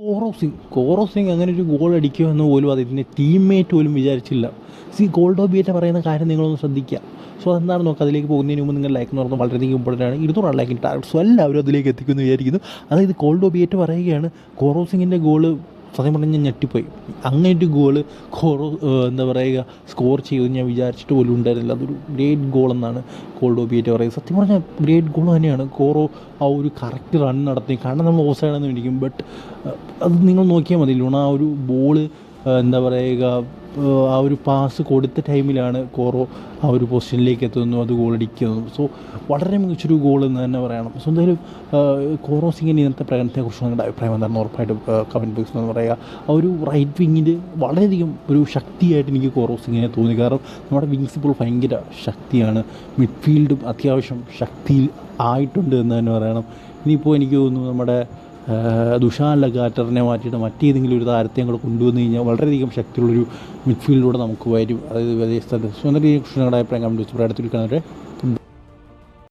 കോറോ സിംഗ് കോറോ സിംഗ് അങ്ങനെ ഒരു ഗോൾ അടിക്കുമെന്ന് പോലും അതിന്റെ ടീംമേറ്റ് പോലും വിചാരിച്ചില്ല. സി ഗോൾഡോ ബിയറ്റ പറയുന്ന കാര്യം നിങ്ങളൊന്ന് ശ്രദ്ധിക്കുക. സോ അതെന്താണ് നോക്കുക? അതിലേക്ക് പോകുന്നതിന് മുമ്പ് നിങ്ങൾ ലൈക്ക് എന്ന് പറഞ്ഞാൽ വളരെയധികം ഇമ്പോർട്ടന്റ് ആണ് ഇരുന്നൂറ് ലൈക്കിൻ ടാർഗറ്റ്സ് എല്ലാവരും അതിലേക്ക് എത്തിക്കുമെന്ന് വിചാരിക്കുന്നു. അതായത് ഗോൾഡോ ബിയറ്റ് പറയുകയാണ് കോറോ സിംഗിന്റെ ഗോൾ സത്യം പറഞ്ഞാൽ ഞാൻ ഞെട്ടിപ്പോയി. അങ്ങനെ ഒരു ഗോൾ സ്കോർ എന്താ പറയുക സ്കോർ ചെയ്യുമെന്ന് ഞാൻ വിചാരിച്ചിട്ട് പോലും ഉണ്ടായിരുന്നില്ല. അതൊരു ഗ്രേറ്റ് ഗോൾ എന്നാണ് കോൾഡ് ഡോബിയേറ്റ് പറയുന്നത്. സത്യം പറഞ്ഞാൽ ഗ്രേറ്റ് ഗോൾ തന്നെയാണ്. കോറോ ആ ഒരു കറക്റ്റ് റൺ നടത്തി. കാരണം നമ്മൾ ഓഫ്സൈഡാണെന്ന് വിളിക്കും ബട്ട് അത് നിങ്ങൾ നോക്കിയാൽ മതി. ലൂണ ആ ഒരു ബോൾ എന്താ പറയുക ആ ഒരു പാസ് കൊടുത്ത ടൈമിലാണ് കോറോ ആ ഒരു പൊസിഷനിലേക്ക് എത്തുന്നു അത് ഗോൾ അടിക്കുന്നു. സോ വളരെ മികച്ചൊരു ഗോൾ എന്ന് തന്നെ പറയണം. സോ എന്തായാലും കോറോ സിംഗിന്റെ ഇന്നത്തെ പ്രകടനത്തെക്കുറിച്ച് നിങ്ങളുടെ അഭിപ്രായം എന്താണ് ഉറപ്പായിട്ടും കമന്റ് ബോക്സ് എന്ന് പറയുക ആ ഒരു റൈറ്റ് വിങ്ങിൽ വളരെയധികം ഒരു ശക്തിയായിട്ട് എനിക്ക് കോറോ സിംഗിനെ തോന്നി. കാരണം നമ്മുടെ വിങ്സ് ഇപ്പോൾ ഭയങ്കര ശക്തിയാണ്. മിഡ്ഫീൽഡും അത്യാവശ്യം ശക്തിയിൽ ആയിട്ടുണ്ട് എന്ന് തന്നെ പറയണം. ഇനിയിപ്പോൾ എനിക്ക് തോന്നുന്നു നമ്മുടെ ദുഷാൻ ലഗാറ്ററിനെ മാറ്റിയിട്ട് മറ്റേതെങ്കിലും ഒരു താരത്തെ കൂടെ കൊണ്ടുവന്ന് കഴിഞ്ഞാൽ വളരെയധികം ശക്തിയുള്ളൊരു മിഡ്ഫീൽഡിലൂടെ നമുക്ക് വരും അതായത് വിദേശത്ത് സ്വന്തം നിങ്ങളുടെ അഭിപ്രായം കമന്റ് വെച്ച് അടുത്തൊരു കാണട്ടെ